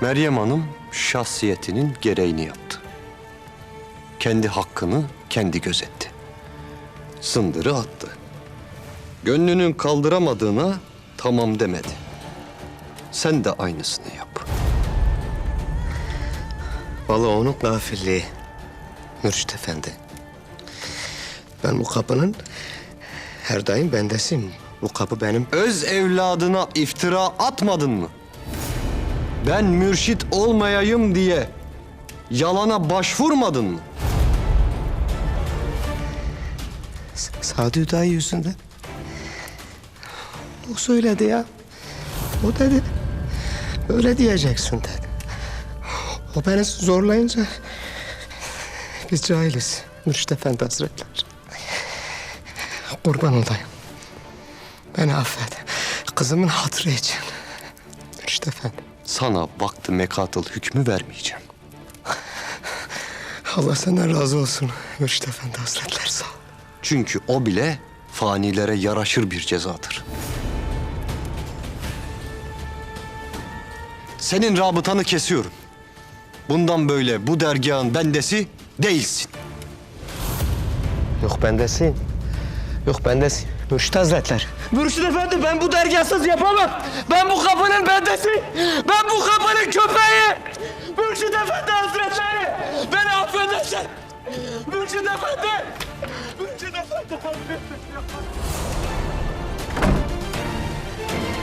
Meryem Hanım şahsiyetinin gereğini yaptı. Kendi hakkını kendi gözetti. Sındırı attı. Gönlünün kaldıramadığına tamam demedi. Sen de aynısını yap. Vallahi onun gafilliği. Mürşit Efendi. Ben bu kapının her daim bendesiyim. Bu kapı benim. Öz evladına iftira atmadın mı? Ben mürşit olmayayım diye yalana başvurmadın mı? Sadi dayı yüzünden. O söyledi ya. O dedi. Öyle diyeceksin dedi. O beni zorlayınca biz cahiliz. Mürşit Efendi Hazretler. Kurban olayım. Beni affet. Kızımın hatırı için. Mürşit Efendi. Sana baktı mekatıl hükmü vermeyeceğim. Allah senden razı olsun Mürşit Efendi Hazretler sağ ol. Çünkü o bile fanilere yaraşır bir cezadır. Senin rabıtanı kesiyorum. Bundan böyle bu dergahın bendesi değilsin. Yok bendesin. Yok bendesin. Mürşit Hazretler. Mürşid Efendi ben bu dergahsız yapamam. Ben bu kapının bendesi. Ben bu kapının köpeği. Mürşid Efendi Hazretleri. Beni affedersin. Mürşid Efendi. Mürşid Efendi Hazretleri.